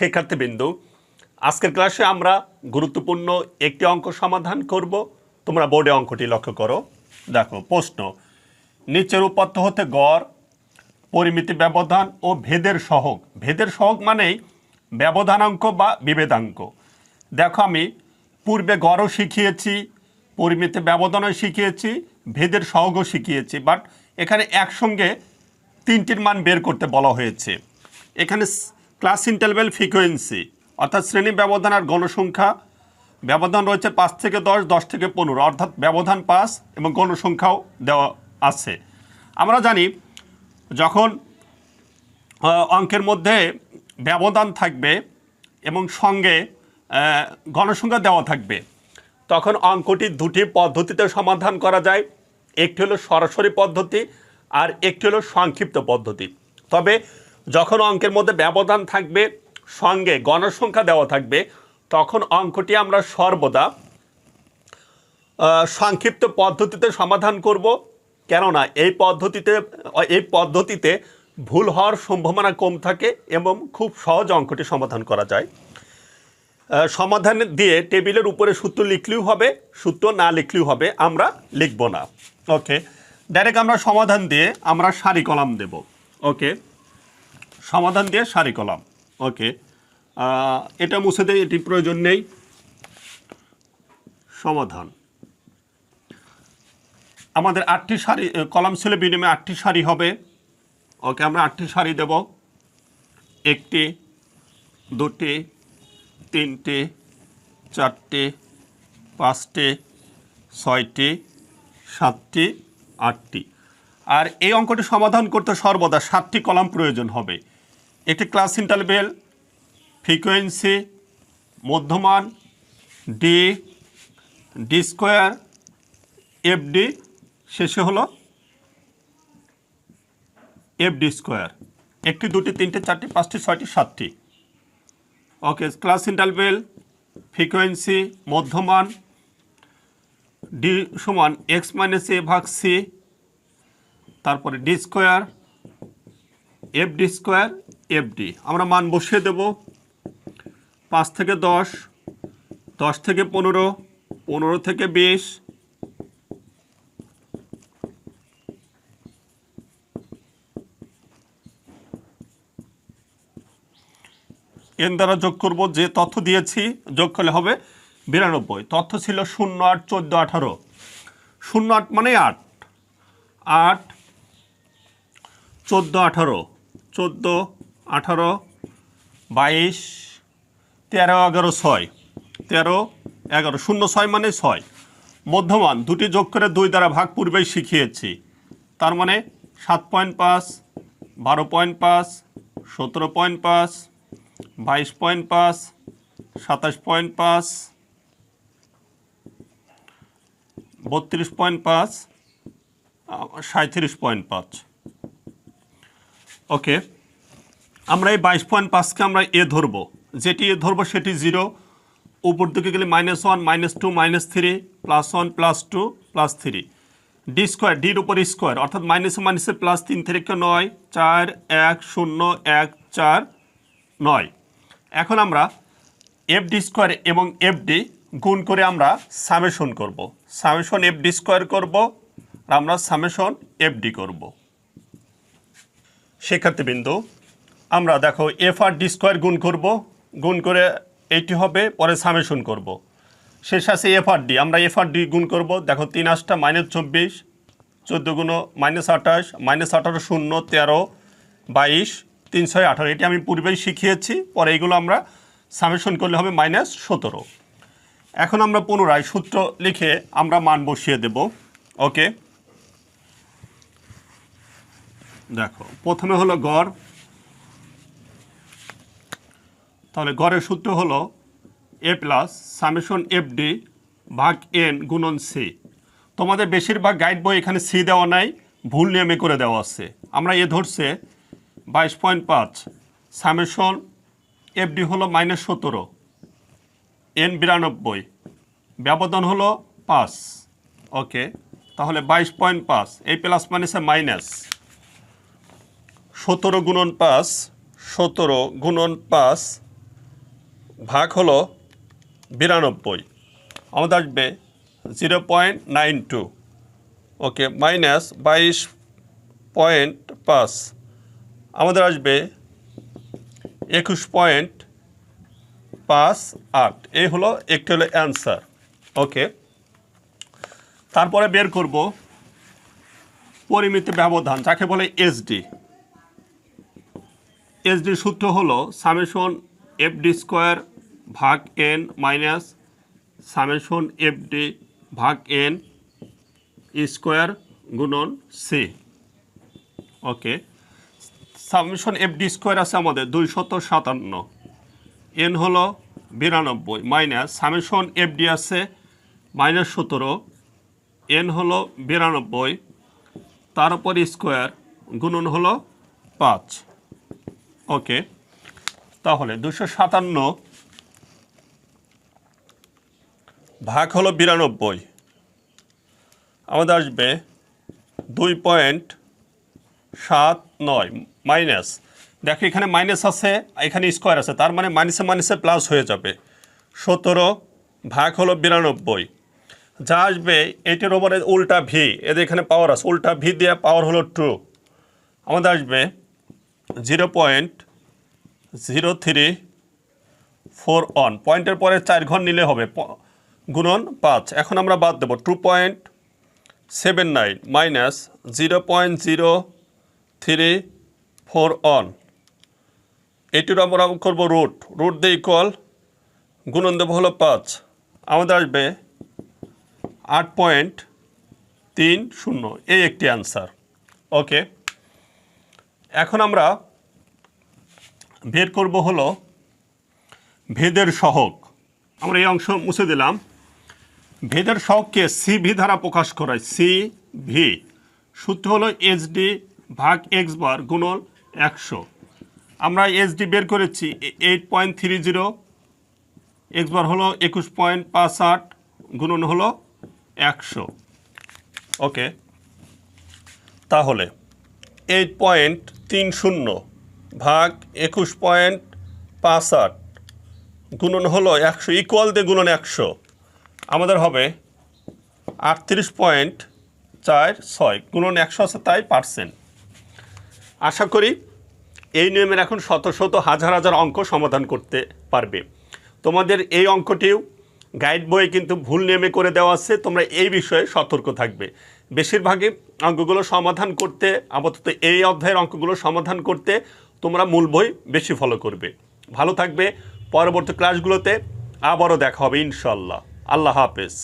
শিক্ষার্থীবৃন্দু আজকের ক্লাসে আমরা গুরুত্বপূর্ণ একটি অঙ্ক সমাধান করব। তোমরা বোর্ডে অঙ্কটি লক্ষ্য করো। দেখো, প্রশ্ন, নিচের উপাত্ত হতে গড়, পরিমিতি ব্যবধান ও ভেদের সহগ। ভেদের সহগ মানেই ব্যবধানাঙ্ক বা বিভেদাঙ্ক। দেখো আমি, পূর্বে গড়ও শিখিয়েছি, পরিমিতি ব্যবধানও শিখিয়েছি, ভেদের সহগও শিখিয়েছি বাট এখানে একসঙ্গে তিনটির মান বের করতে বলা হয়েছে। এখানে ক্লাস ইন্টারভেল ফ্রিকোয়েন্সি, অর্থাৎ শ্রেণি ব্যবধান আর গণসংখ্যা ব্যবধান রয়েছে পাঁচ থেকে দশ দশ থেকে পনেরো, অর্থাৎ ব্যবধান পাঁচ এবং গণসংখ্যাও দেওয়া আছে। আমরা জানি যখন অঙ্কের মধ্যে ব্যবধান থাকবে এবং সঙ্গে গণসংখ্যা দেওয়া থাকবে, তখন অঙ্কটি দুটি পদ্ধতিতে সমাধান করা যায়। একটি হলো সরাসরি পদ্ধতি আর একটি হলো সংক্ষিপ্ত পদ্ধতি। তবে যখন অঙ্কের মধ্যে ব্যবধান থাকবে, সঙ্গে গণসংখ্যা দেওয়া থাকবে, তখন অঙ্কটি আমরা সর্বদা সংক্ষিপ্ত পদ্ধতিতে সমাধান করব। কেননা এই পদ্ধতিতে এই পদ্ধতিতে ভুল হওয়ার সম্ভাবনা কম থাকে এবং খুব সহজ অঙ্কটি সমাধান করা যায়। সমাধান দিয়ে টেবিলের উপরে সূত্র লিখলেও হবে, সূত্র না লিখলেও হবে, আমরা লিখব না। ওকে, ডাইরেক্ট আমরা সমাধান দিয়ে আমরা সারি কলাম দেব। ওকে সমাধান দিয়ে সারি কলাম। ওকে। এটা মুছে দেয় এটি প্রয়োজন নেই। সমাধান। আমাদের আটটি সারি কলাম ছিল বিনিময়ে আটটি সারি হবে। ওকে, আমরা আটটি সারি দেব। একটি, দুটি, তিনটে, চারটে, পাঁচটি, ছয়টি, সাতটি, আটটি। আর এই অঙ্কটি সমাধান করতে সর্বদা সাতটি কলাম প্রয়োজন হবে। একটি ক্লাস ইন্টারভেল ফ্রিকোয়েন্সি মধ্যমান ডি ডি স্কোয়ার এফডি শেষে হলো এফডি স্কোয়ার একটি, দুটি, তিনটে, চারটি, পাঁচটি, ছয়টি, সাতটি। ওকে ক্লাস ইন্টারভেল ফ্রিকোয়েন্সি মধ্যমান ডি সমান এক্স মাইনাস এ ভাগ সি তারপরে D square F D square F D আমরা মান বসিয়ে দেব। পাঁচ থেকে দশ দশ থেকে পনেরো পনেরো থেকে বিশ, এন দ্বারা যোগ করব যে তথ্য দিয়েছি, যোগ করলে হবে বিরানব্বই। তথ্য ছিল শূন্য আট চোদ্দ আঠারো। শূন্য আট মানে আট। আট, চোদ্দ আঠারো। চোদ্দ আঠারো, বাইশ, তেরো, এগারো, ছয়। তেরো, এগারো, শূন্য, ছয় মানে ছয়। মধ্যমান, দুটি যোগ করে দুই দ্বারা ভাগ পূর্বেই শিখিয়েছি। তার মানে সাত পয়েন্ট পাঁচ, বারো পয়েন্ট পাঁচ, সতেরো পয়েন্ট পাঁচ, বাইশ পয়েন্ট পাঁচ, সাতাশ পয়েন্ট পাঁচ, বত্রিশ পয়েন্ট পাঁচ সাঁত্রিশ পয়েন্ট পাঁচ। ওকে। আমরা এই বাইশ পয়েন্ট পাঁচকে আমরা এ ধরবো। যেটি এ ধরবো সেটি জিরো উপর দিকে গেলে minus one minus two minus three plus one plus two plus three D square ডির উপর স্কোয়ার অর্থাৎ মাইনাসে মাইনাসে প্লাস তিন থেকে নয়, চার, এক, শূন্য, এক, চার, নয়। এখন আমরা এফ ডি স্কোয়ার এবং এফ ডি গুণ করে আমরা সামেশন করব। সামেশন এফ ডি স্কোয়ার করব, আর আমরা সামেশন এফ ডি করব। শিক্ষার্থীবৃন্দু আমরা দেখো এফ আর ডি স্কোয়ার গুণ করব, গুণ করে এইটি হবে, পরে সামেশন করব। শেষ আছে এফ আর ডি আমরা এফ আর ডি গুণ করব, দেখো তিন আটটা মাইনাস চব্বিশ, চোদ্দ গুণ মাইনাস আঠাশ মাইনাস আঠারো শূন্য, তেরো, বাইশ, তিন ছয় আঠারো। এটি আমি পূর্বেই শিখিয়েছি, পরে এইগুলো আমরা সামেশন করলে হবে মাইনাস সতেরো। এখন আমরা পুনরায় সূত্র লিখে আমরা মান বসিয়ে দেব। ওকে দেখো, প্রথমে হলো গড় তাহলে গড়ের সূত্র হলো A plus summation F D ভাগ এন গুণন সি তোমাদের বেশিরভাগ গাইড বই এখানে সি দেওয়া নাই, ভুল নিয়মে করে দেওয়া আছে। আমরা এ ধরছে বাইশ পয়েন্ট পাঁচ সামেশন এফ ডি হলো মাইনাস সতেরো এন বিরানব্বই, ব্যবধান হলো পাঁচ। ওকে তাহলে বাইশ পয়েন্ট পাঁচ এই প্লাস মাইনাসে মাইনাস। সতেরো গুণন পাঁচ, সতেরো গুণন পাঁচ ভাগ হলো বিরানব্বই। আমাদের আসবে zero point nine two. Okay, minus বাইশ পয়েন্ট পাঁচ। আমাদের আসবে একুশ পয়েন্ট পাঁচ আট। এই হলো একটি হলো অ্যান্সার। ওকে, তারপরে বের করব পরিমিতি ব্যবধান, যাকে বলে এসডি এসডির সূত্র হলো সামেশন এফ ডি স্কোয়ার ভাগ N minus summation F D ভাগ এন স্কোয়ার গুণন C. Okay. Summation F D square আছে আমাদের দুইশত সাতান্ন। এন হলো বিরানব্বই মাইনাস সামেশন এফ ডি আছে মাইনাস সতেরো। এন হলো বিরানব্বই। তার উপর স্কোয়ার গুণন হলো পাঁচ। ওকে। তাহলে দুশো সাতান্ন ভাগ হলো বিরানব্বই। আমাদের আসবে দুই পয়েন্ট সাত নয়, মাইনাস। দেখো এখানে মাইনাস আছে, এখানে স্কোয়ার আছে, তার মানে মাইনাসে মাইনাসে প্লাস হয়ে যাবে। সতেরো ভাগ হলো বিরানব্বই। যা আসবে, এটির ওপরে উল্টা ভি এদের এখানে পাওয়ার আছে, উল্টা ভি দেওয়া পাওয়ার হলো টু আমাদের আসবে zero point zero three four one পয়েন্টের পরে চার ঘর নিলে হবে গুণন পাঁচ। এখন আমরা বাদ দেবো। Two point seven nine minus zero point zero three four one এটির আমরা করব রুট রুট দিয়ে ইকুয়াল গুণন দেব হলো পাঁচ। আমাদের আসবে আট পয়েন্ট তিন শূন্য এই একটি অ্যান্সার ওকে এখন আমরা বের করব হলো ভেদের সহগ আমরা এই অংশ মুছে দিলাম। ভেদের সহগকে সি ভি দ্বারা প্রকাশ করায়। সি ভি সূত্র হলো এইচ ডি ভাগ এক্স বার গুণন একশো। আমরা এইচ ডি বের করেছি eight point three zero X bar হলো একুশ পয়েন্ট পাঁচ আট, গুণন হলো একশো। ওকে। তাহলে এইট পয়েন্ট তিন শূন্য ভাগ একুশ পয়েন্ট পাঁচ আট। গুণন হলো একশো ইকুয়াল দিয়ে গুণন একশো। আমাদের হবে আটত্রিশ পয়েন্ট চার ছয়। গুণন একশো আছে তাই পার্সেন্ট। আশা করি এই নিয়মের এখন শত শত হাজার হাজার অঙ্ক সমাধান করতে পারবে। তোমাদের এই অঙ্কটিও গাইড বইয়ে কিন্তু ভুল নিয়মে করে দেওয়া আছে। তোমরা এই বিষয়ে সতর্ক থাকবে। বেশিরভাগই অঙ্কগুলো সমাধান করতে, আপাতত এই অধ্যায়ের অঙ্কগুলো সমাধান করতে তোমরা মূল বই বেশি ফলো করবে। ভালো থাকবে। পরবর্তী ক্লাসগুলোতে আবারও দেখা হবে ইনশাল্লাহ আল্লাহ হাফেজ।